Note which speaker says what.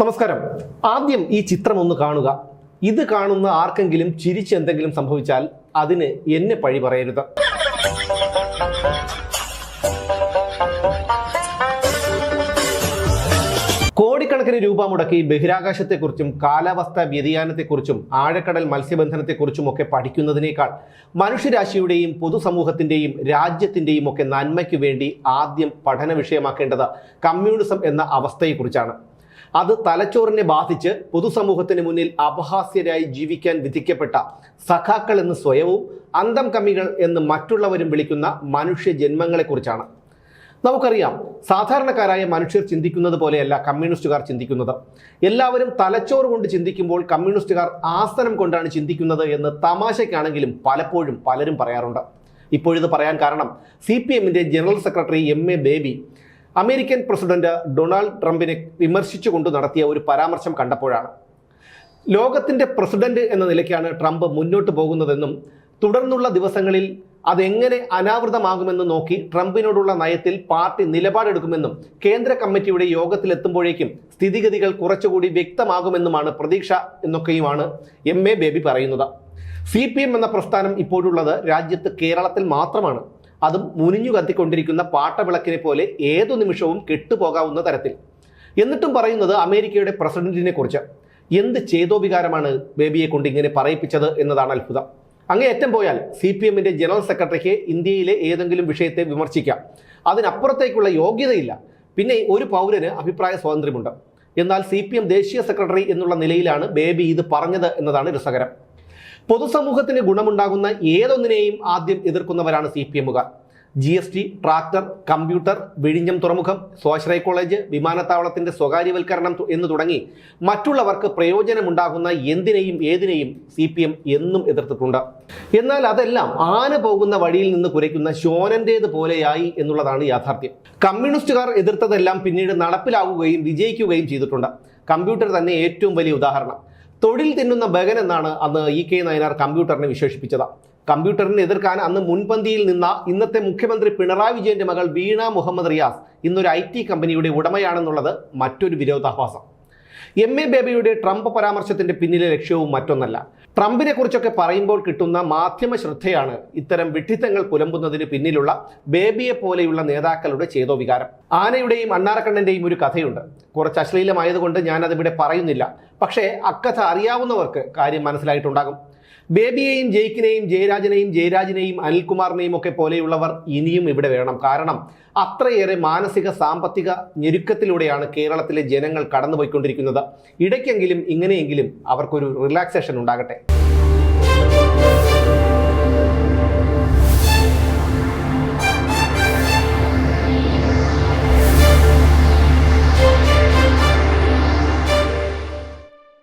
Speaker 1: നമസ്കാരം. ആദ്യം ഈ ചിത്രം ഒന്ന് കാണുക. ഇത് കാണുന്ന ആർക്കെങ്കിലും ചിരിച്ച് എന്തെങ്കിലും സംഭവിച്ചാൽ അതിന് എന്നെ പഴി പറയരുത്. കോടിക്കണക്കിന് രൂപ മുടക്കി ബഹിരാകാശത്തെക്കുറിച്ചും കാലാവസ്ഥാ വ്യതിയാനത്തെക്കുറിച്ചും ആഴക്കടൽ മത്സ്യബന്ധനത്തെക്കുറിച്ചും ഒക്കെ പഠിക്കുന്നതിനേക്കാൾ മനുഷ്യരാശിയുടെയും പൊതുസമൂഹത്തിന്റെയും രാജ്യത്തിന്റെയും ഒക്കെ നന്മയ്ക്ക് വേണ്ടി ആദ്യം പഠന വിഷയമാക്കേണ്ടത് കമ്മ്യൂണിസം എന്ന അവസ്ഥയെക്കുറിച്ചാണ്. അത് തലച്ചോറിനെ ബാധിച്ച് പൊതുസമൂഹത്തിന് മുന്നിൽ അപഹാസ്യരായി ജീവിക്കാൻ വിധിക്കപ്പെട്ട സഖാക്കൾ എന്ന് സ്വയവും അന്തം കമ്മികൾ എന്ന് മറ്റുള്ളവരും വിളിക്കുന്ന മനുഷ്യ ജന്മങ്ങളെക്കുറിച്ചാണ് നമുക്കറിയാം സാധാരണക്കാരായ മനുഷ്യർ ചിന്തിക്കുന്നത് പോലെയല്ല കമ്മ്യൂണിസ്റ്റുകാർ ചിന്തിക്കുന്നത്. എല്ലാവരും തലച്ചോറ് കൊണ്ട് ചിന്തിക്കുമ്പോൾ കമ്മ്യൂണിസ്റ്റുകാർ ആസനം കൊണ്ടാണ് ചിന്തിക്കുന്നത് എന്ന് തമാശയ്ക്കാണെങ്കിലും പലപ്പോഴും പലരും പറയാറുണ്ട്. ഇപ്പോഴിത് പറയാൻ കാരണം സി പി എമ്മിന്റെ general secretary M A Baby American president Donald ട്രംപിനെ വിമർശിച്ചുകൊണ്ട് നടത്തിയ ഒരു പരാമർശം കണ്ടപ്പോഴാണ്. ലോകത്തിന്റെ പ്രസിഡന്റ് എന്ന നിലയ്ക്കാണ് ട്രംപ് മുന്നോട്ട് പോകുന്നതെന്നും തുടർന്നുള്ള ദിവസങ്ങളിൽ അതെങ്ങനെ അനാവൃതമാകുമെന്ന് നോക്കി ട്രംപിനോടുള്ള നയത്തിൽ പാർട്ടി നിലപാടെടുക്കുമെന്നും കേന്ദ്ര കമ്മിറ്റിയുടെ യോഗത്തിലെത്തുമ്പോഴേക്കും സ്ഥിതിഗതികൾ കുറച്ചുകൂടി വ്യക്തമാകുമെന്നുമാണ് പ്രതീക്ഷ എന്നൊക്കെയുമാണ് എം എ ബേബി പറയുന്നത്. സി എന്ന പ്രസ്ഥാനം ഇപ്പോഴുള്ളത് രാജ്യത്ത് കേരളത്തിൽ മാത്രമാണ്. അതും മുനിഞ്ഞു കത്തിക്കൊണ്ടിരിക്കുന്ന പാട്ടവിളക്കിനെ പോലെ ഏതു നിമിഷവും കെട്ടുപോകാവുന്ന തരത്തിൽ. എന്നിട്ടും പറയുന്നത് അമേരിക്കയുടെ പ്രസിഡന്റിനെ കുറിച്ച്. എന്ത് ചേതോവികാരമാണ് ബേബിയെ കൊണ്ട് ഇങ്ങനെ പറയിപ്പിച്ചത് എന്നതാണ് അത്ഭുതം. അങ്ങേയറ്റം പോയാൽ സി പി എമ്മിന്റെ ജനറൽ സെക്രട്ടറിക്ക് ഇന്ത്യയിലെ ഏതെങ്കിലും വിഷയത്തെ വിമർശിക്കാം. അതിനപ്പുറത്തേക്കുള്ള യോഗ്യതയില്ല. പിന്നെ ഒരു പൗരന് അഭിപ്രായ സ്വാതന്ത്ര്യമുണ്ട്. എന്നാൽ സി ദേശീയ സെക്രട്ടറി എന്നുള്ള നിലയിലാണ് ബേബി ഇത് പറഞ്ഞത് എന്നതാണ് രസകരം. പൊതുസമൂഹത്തിന് ഗുണമുണ്ടാകുന്ന ഏതൊന്നിനെയും ആദ്യം എതിർക്കുന്നവരാണ് C P എമ്മുകാർ. G S T tractor computer വിഴിഞ്ഞം തുറമുഖം സ്വാശ്രയ കോളേജ് വിമാനത്താവളത്തിന്റെ സ്വകാര്യവൽക്കരണം എന്ന് തുടങ്ങി മറ്റുള്ളവർക്ക് പ്രയോജനമുണ്ടാകുന്ന എന്തിനേയും ഏതിനേയും സി പി എം എന്നും എതിർത്തിട്ടുണ്ട്. എന്നാൽ അതെല്ലാം ആന പോകുന്ന വഴിയിൽ നിന്ന് കുരയ്ക്കുന്ന ശോനന്റേത് പോലെയായി എന്നുള്ളതാണ് യാഥാർത്ഥ്യം. കമ്മ്യൂണിസ്റ്റുകാർ എതിർത്തതെല്ലാം പിന്നീട് നടപ്പിലാവുകയും വിജയിക്കുകയും ചെയ്തിട്ടുണ്ട്. കമ്പ്യൂട്ടർ തന്നെ ഏറ്റവും വലിയ ഉദാഹരണം. തൊഴിൽ തിന്നുന്ന ബഗൻ എന്നാണ് അന്ന് ഇ കെ നയനാർ കമ്പ്യൂട്ടറിനെ വിശേഷിപ്പിച്ചത്. കമ്പ്യൂട്ടറിനെ എതിർക്കാൻ അന്ന് മുൻപന്തിയിൽ നിന്ന ഇന്നത്തെ മുഖ്യമന്ത്രി പിണറായി വിജയന്റെ മകൾ വീണ മുഹമ്മദ് റിയാസ് ഇന്നൊരു ഐ ടി കമ്പനിയുടെ ഉടമയാണെന്നുള്ളത് മറ്റൊരു വിരോധാഭാസം. എം എ ബേബിയുടെ ട്രംപ് പരാമർശത്തിന്റെ പിന്നിലെ ലക്ഷ്യവും മറ്റൊന്നല്ല. ട്രംപിനെ കുറിച്ചൊക്കെ പറയുമ്പോൾ കിട്ടുന്ന മാധ്യമ ശ്രദ്ധയാണ് ഇത്തരം വിഡ്ഢിത്തങ്ങൾ പുലമ്പുന്നതിന് പിന്നിലുള്ള ബേബിയെ പോലെയുള്ള നേതാക്കളുടെ ചേതോവികാരം. ആനയുടെയും അണ്ണാറക്കണ്ണന്റെയും ഒരു കഥയുണ്ട്. കുറച്ച് അശ്ലീലമായതുകൊണ്ട് ഞാനതിവിടെ പറയുന്നില്ല. പക്ഷേ അക്കഥ അറിയാവുന്നവർക്ക് കാര്യം മനസ്സിലായിട്ടുണ്ടാകും. ബേബിയെയും ജയിക്കിനെയും ജയരാജനെയും ജയരാജിനെയും അനിൽകുമാറിനെയും ഒക്കെ പോലെയുള്ളവർ ഇനിയും ഇവിടെ വേണം. കാരണം അത്രയേറെ മാനസിക സാമ്പത്തിക ഞെരുക്കത്തിലൂടെയാണ് കേരളത്തിലെ ജനങ്ങൾ കടന്നുപോയിക്കൊണ്ടിരിക്കുന്നത്. ഇടയ്ക്കെങ്കിലും ഇങ്ങനെയെങ്കിലും അവർക്കൊരു റിലാക്സേഷൻ ഉണ്ടാകട്ടെ.